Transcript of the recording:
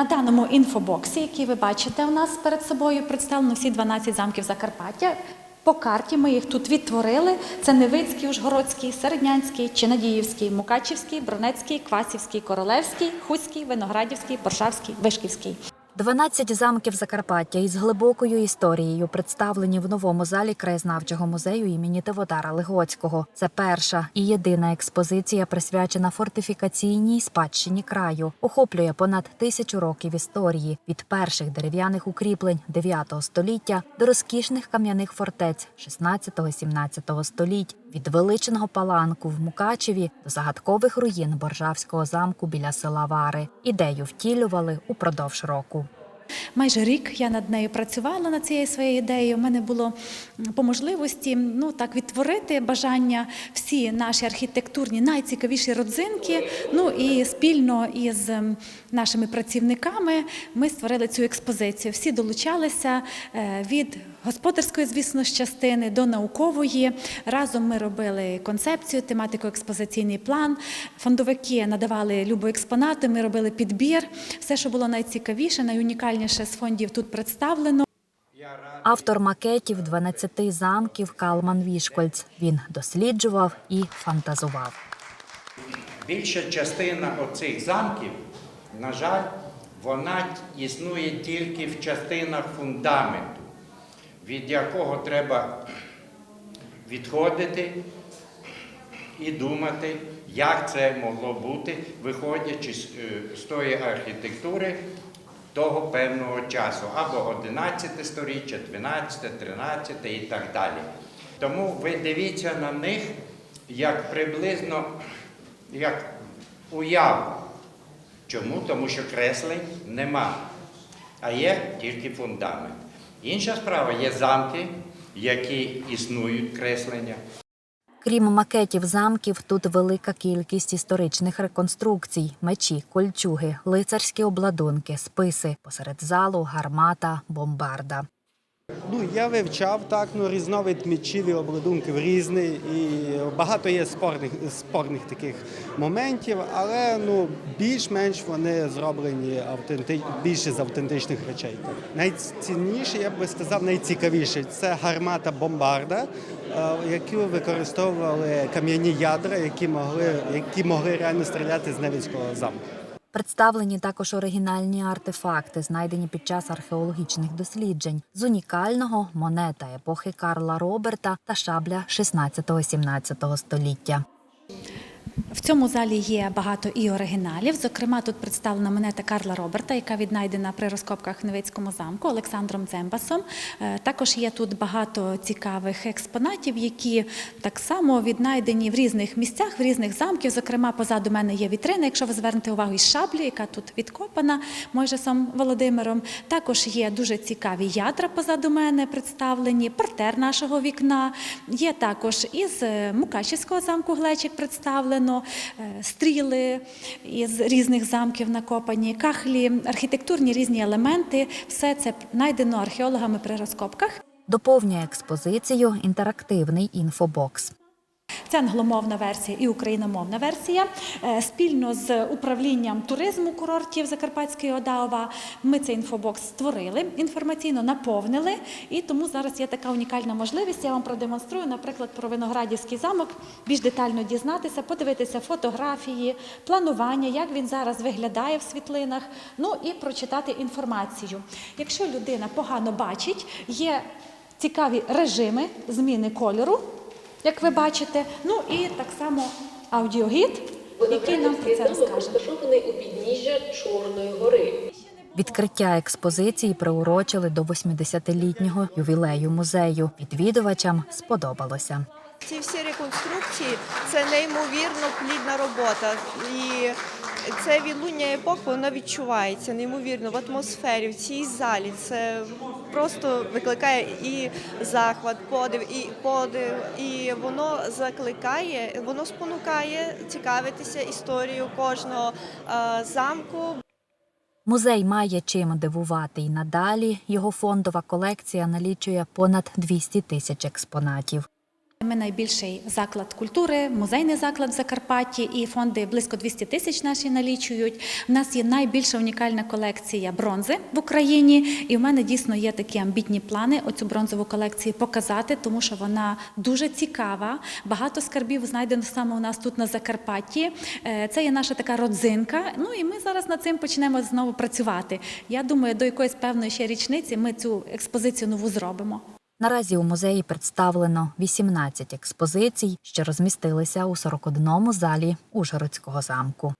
На даному інфобоксі, який ви бачите у нас перед собою, представлено всі 12 замків Закарпаття. По карті ми їх тут відтворили. Це Невицький, Ужгородський, Середнянський, Чинадіївський, Мукачівський, Бронецький, Квасівський, Королевський, Хуський, Виноградівський, Боршавський, Вишківський. 12 замків Закарпаття із глибокою історією представлені в новому залі краєзнавчого музею імені Теводара Легоцького. Це перша і єдина експозиція, присвячена фортифікаційній спадщині краю. Охоплює понад тисячу років історії від перших дерев'яних укріплень 9 століття до розкішних кам'яних фортець 16-17 століть, від величного паланку в Мукачеві до загадкових руїн Боржавського замку біля села Вари. Ідею втілювали упродовж року. Майже рік я над нею працювала над цією своєю ідеєю. У мене було по можливості ну так відтворити бажання всі наші архітектурні найцікавіші родзинки. Ну і спільно із нашими працівниками ми створили цю експозицію. Всі долучалися е, від господарської, звісно, частини до наукової. Разом ми робили концепцію, тематику, експозиційний план. Фондовики надавали любу експонати. Ми робили підбір. Все, що було найцікавіше, найунікальніше з фондів тут представлено. Автор макетів 12 замків Калман Вішкольц. Він досліджував і фантазував. Більша частина оцих замків, на жаль, вона існує тільки в частинах фундаменту, від якого треба відходити і думати, як це могло бути, виходячи з, е, тої архітектури того певного часу, або 11 сторіччя, 12, 13 і так далі. Тому ви дивіться на них як приблизно як уяву. Чому? Тому що креслень нема, а є тільки фундамент. Інша справа є замки, які існують креслення. Крім макетів замків, тут велика кількість історичних реконструкцій: мечі, кольчуги, лицарські обладунки, списи. Посеред залу гармата, бомбарда. Ну, я вивчав так, ну, різновид мечів і обладунків різний, і багато є спорних, спорних таких моментів, але ну, більш-менш вони зроблені автенти... більше з автентичних речей. Найцінніше, я б сказав, найцікавіше це гармата бомбарда, е, яку використовували кам'яні ядра, які могли, які могли реально стріляти з Невицького замку. Представлені також оригінальні артефакти, знайдені під час археологічних досліджень. З унікального монета епохи Карла Роберта та шабля 16-17 століття. В цьому залі є багато і оригіналів. Зокрема, тут представлена монета Карла Роберта, яка віднайдена при розкопках в Невицькому замку Олександром Дзембасом. Е, Також є тут багато цікавих експонатів, які так само віднайдені в різних місцях, в різних замків. Зокрема, позаду мене є вітрина, якщо ви звернете увагу із шаблі, яка тут відкопана Мойжесом Володимиром. Також є дуже цікаві ядра позаду мене представлені, портер нашого вікна. Є також із е, Мукачівського замку глечик представлено, е, стріли із різних замків накопані, кахлі, архітектурні різні елементи. Все це знайдено археологами при розкопках. Доповнює експозицію інтерактивний інфобокс. Це англомовна версія і україномовна версія. Е, Спільно з управлінням туризму курортів Закарпатської ОДАОВА ми цей інфобокс створили, інформаційно наповнили, і тому зараз є така унікальна можливість. Я вам продемонструю, наприклад, про Виноградівський замок, більш детально дізнатися, подивитися фотографії, планування, як він зараз виглядає в світлинах, ну і прочитати інформацію. Якщо людина погано бачить, є цікаві режими зміни кольору як ви бачите. Ну і так само аудіогід, який нам про це розкаже. розташований у підніжжя Чорної гори. Відкриття експозиції приурочили до 80-літнього ювілею музею. Відвідувачам сподобалося. Ці всі реконструкції це неймовірно плідна робота. І це відлуння епох, воно відчувається неймовірно в атмосфері, в цій залі. Це просто викликає і захват, подив, і подив, і воно закликає, воно спонукає цікавитися історією кожного е, замку. Музей має чим дивувати і надалі. Його фондова колекція налічує понад 200 тисяч експонатів. Ми найбільший заклад культури, музейний заклад в Закарпатті, і фонди близько 200 тисяч наші налічують. У нас є найбільша унікальна колекція бронзи в Україні, і в мене дійсно є такі амбітні плани оцю бронзову колекцію показати, тому що вона дуже цікава. Багато скарбів знайдено саме у нас тут на Закарпатті. Е, Це є наша така родзинка. Ну і ми зараз над цим почнемо знову працювати. Я думаю, до якоїсь певної ще річниці ми цю експозицію нову зробимо. Наразі у музеї представлено 18 експозицій, що розмістилися у 41 залі Ужгородського замку.